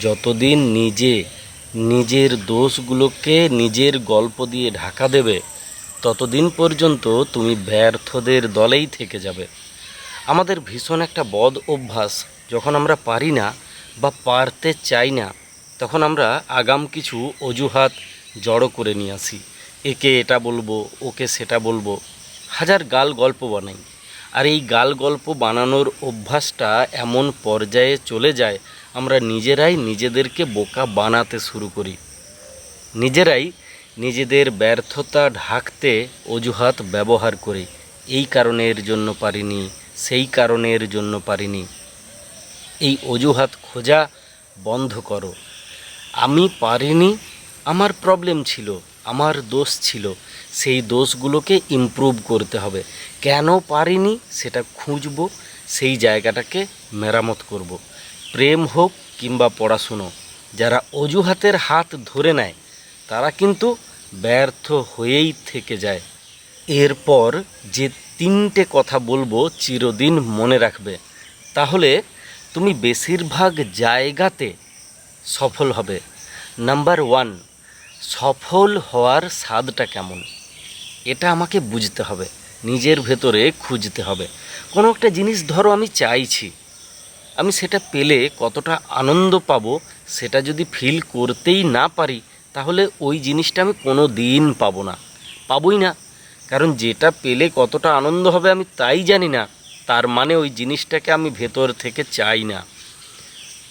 যতদিন নিজে নিজের দোষগুলোকে নিজের গল্প দিয়ে ঢাকা দেবে, ততদিন পর্যন্ত তুমি ব্যর্থদের দলেই থেকে যাবে। আমাদের ভীষণ একটা বদ অভ্যাস, যখন আমরা পারি না বা পারতে চাই না, তখন আমরা আগাম কিছু অজুহাত জড়ো করে নিয়ে আসি। একে এটা বলব, ওকে সেটা বলব। হাজার গাল গল্প বানাই। আর এই গাল গল্প বানানোর অভ্যাসটা এমন পর্যায়ে চলে যায় আমরা নিজেরাই নিজেদেরকে বোকা বানাতে শুরু করি। নিজেরাই নিজেদের ব্যর্থতা ঢাকতে অজুহাত ব্যবহার করি। এই কারণের জন্য পারিনি, সেই কারণের জন্য পারিনি। এই অজুহাত খোঁজা বন্ধ করো। আমি পারিনি, আমার প্রবলেম ছিল, আমার দোষ ছিল। সেই দোষগুলোকে ইমপ্রুভ করতে হবে। কেন পারিনি, সেটা খুঁজব, সেই জায়গাটাকে মেরামত করব। প্রেম হোক কিংবা পড়াশুনো, যারা অজুহাতের হাত ধরে নেয়, তারা কিন্তু ব্যর্থ হয়েই থেকে যায়। এরপর যে তিনটে কথা বলব চিরদিন মনে রাখবে। তাহলে তুমি বেশিরভাগ জায়গাতে সফল হবে। নাম্বার ওয়ান, সফল হওয়ার স্বাদটা কেমন? এটা আমাকে বুঝতে হবে, নিজের ভেতরে খুঁজতে হবে। কোনো একটা জিনিস ধরো আমি চাইছি। আমি সেটা পেলে কতটা আনন্দ পাবো সেটা যদি ফিল করতেই না পারি, তাহলে ওই জিনিসটা আমি কোনো দিন পাবো না। পাবোই না। কারণ যেটা পেলে কতটা আনন্দ হবে আমি তাই জানি না। তার মানে ওই জিনিসটাকে আমি ভেতর থেকে চাই না।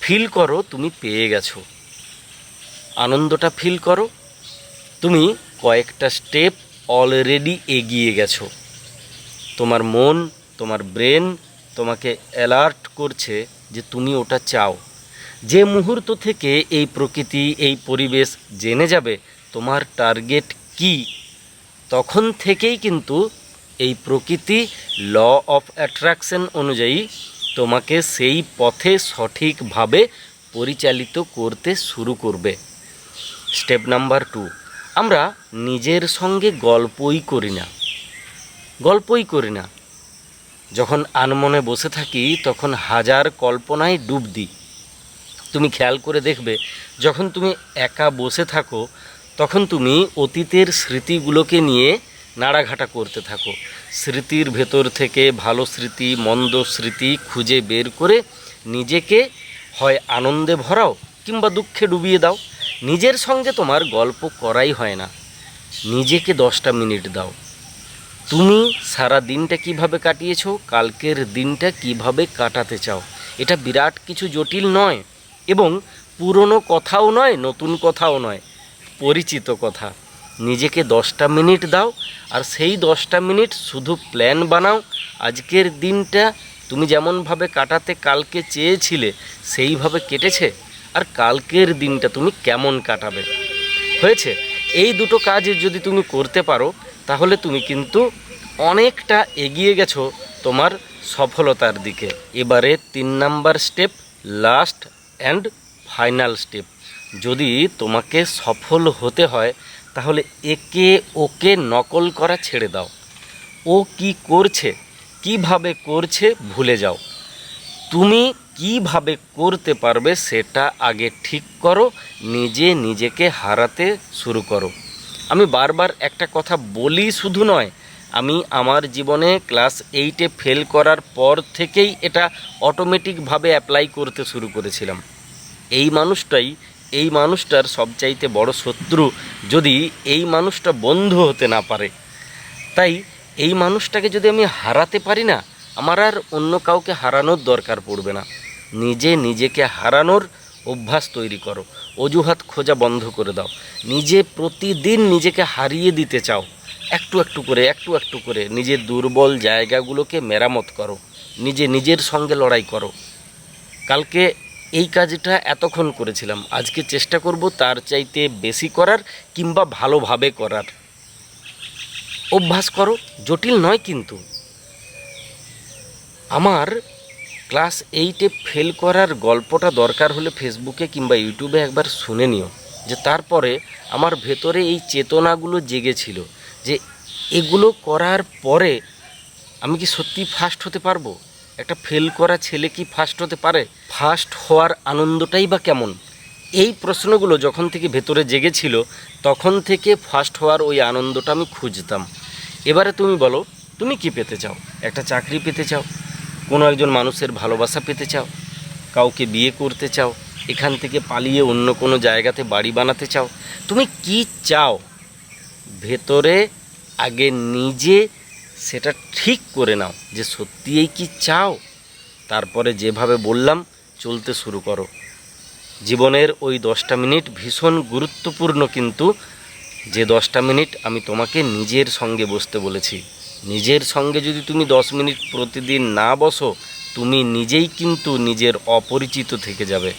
ফিল করো, তুমি পেয়ে গেছো। আনন্দটা ফিল করো। তুমি কয়েকটা স্টেপ অলরেডি এগিয়ে গেছো। তোমার মন, তোমার ব্রেন তোমাকে অ্যালার্ট করছে যে তুমি ওটা চাও। যে মুহূর্ত থেকে এই প্রকৃতি, এই পরিবেশ জেনে যাবে তোমার টার্গেট কি, তখন থেকেই কিন্তু এই প্রকৃতি ল অফ অ্যাট্রাকশন অনুযায়ী তোমাকে সেই পথে সঠিকভাবে পরিচালিত করতে শুরু করবে। স্টেপ নাম্বার টু, আমরা নিজের সঙ্গে গল্পই করি না। গল্পই করি না। যখন আনমনে বসে থাকি, তখন হাজার কল্পনায় ডুব দিই। তুমি খেয়াল করে দেখবে, যখন তুমি একা বসে থাকো, তখন তুমি অতীতের স্মৃতিগুলোকে নিয়ে নাড়াঘাটা করতে থাকো। স্মৃতির ভেতর থেকে ভালো স্মৃতি, মন্দ স্মৃতি খুঁজে বের করে নিজেকে হয় আনন্দে ভরাও কিংবা দুঃখে ডুবিয়ে দাও। নিজের সঙ্গে তোমার গল্প করাই হয় না। নিজেকে দশটা মিনিট দাও। তুমি সারা দিনটা কীভাবে কাটিয়েছো? কালকের দিনটা কীভাবে কাটাতে চাও? এটা বিরাট কিছু জটিল নয় এবং পুরনো কথাও নয়, নতুন কথাও নয়, পরিচিত কথা। নিজেকে দশটা মিনিট দাও আর সেই দশটা মিনিট শুধু প্ল্যান বানাও। আজকের দিনটা তুমি যেমনভাবে কাটাতে কালকে চেয়েছিলে, সেইভাবে কেটেছে। আর কালকের দিনটা তুমি কেমন কাটাবে? হয়েছে। এই দুটো কাজ যদি তুমি করতে পারো তাহলে তুমি কিন্তু অনেকটা এগিয়ে গেছো তোমার সফলতার দিকে। এবারে তিন number step last and final step যদি তোমাকে সফল হতে হয়, তাহলে একে ওকে নকল করা ছেড়ে দাও। ও কি করছে, কীভাবে করছে ভুলে যাও। তুমি কীভাবে করতে পারবে সেটা আগে ঠিক করো, নিজে নিজেকে হারাতে শুরু করো। আমি বারবার একটা কথা বলি শুধু নয়, আমি আমার জীবনে ক্লাস এইটে ফেল করার পর থেকেই এটা অটোমেটিকভাবে অ্যাপ্লাই করতে শুরু করেছিলাম। এই মানুষটাই, এই মানুষটার সবচাইতে বড় শত্রু যদি এই মানুষটা বন্ধু হতে না পারে। তাই এই মানুষটাকে যদি আমি হারাতে পারি না, আমার আর অন্য কাউকে হারানোর দরকার পড়বে না। নিজে নিজেকে হারানোর অভ্যাস তৈরি করো। অজুহাত খোঁজা বন্ধ করে দাও। নিজে প্রতিদিন নিজেকে হারিয়ে দিতে চাও। একটু একটু করে, একটু একটু করে নিজের দুর্বল জায়গাগুলোকে মেরামত করো। নিজে নিজের সঙ্গে লড়াই করো। কালকে এই কাজটা এতক্ষণ করেছিলাম। আজকে চেষ্টা করব তার চাইতে বেশি করার কিংবা ভালোভাবে করার। অভ্যাস করো, জটিল নয় কিন্তু। আমার ক্লাস এইটে ফেল করার গল্পটা দরকার হলে ফেসবুকে কিংবা ইউটিউবে একবার শুনে নিও, যে তারপরে আমার ভেতরে এই চেতনাগুলো জেগেছিল, যে এগুলো করার পরে আমি কি সত্যি ফার্স্ট হতে পারব? একটা ফেল করা ছেলে কি ফার্স্ট হতে পারে? ফার্স্ট হওয়ার আনন্দটাই বা কেমন? এই প্রশ্নগুলো যখন থেকে ভেতরে জেগেছিল, তখন থেকে ফার্স্ট হওয়ার ওই আনন্দটা আমি খুঁজতাম। এবারে তুমি বলো, তুমি কি পেতে চাও? একটা চাকরি পেতে চাও? কোনো একজন মানুষের ভালোবাসা পেতে চাও, কাউকে বিয়ে করতে চাও, এখান থেকে পালিয়ে অন্য কোনো জায়গাতে বাড়ি বানাতে চাও, তুমি কি চাও? ভেতরে আগে নিজে সেটা ঠিক করে নাও যে সত্যিই কি চাও। তারপরে যেভাবে বললাম, চলতে শুরু করো। জীবনের ওই দশটা মিনিট ভীষণ গুরুত্বপূর্ণ কিন্তু, যে দশটা মিনিট আমি তোমাকে নিজের সঙ্গে বসতে বলেছি। নিজের সঙ্গে যদি তুমি দশ মিনিট প্রতিদিন না বসো, তুমি নিজেই কিন্তু নিজের অপরিচিত থেকে যাবে।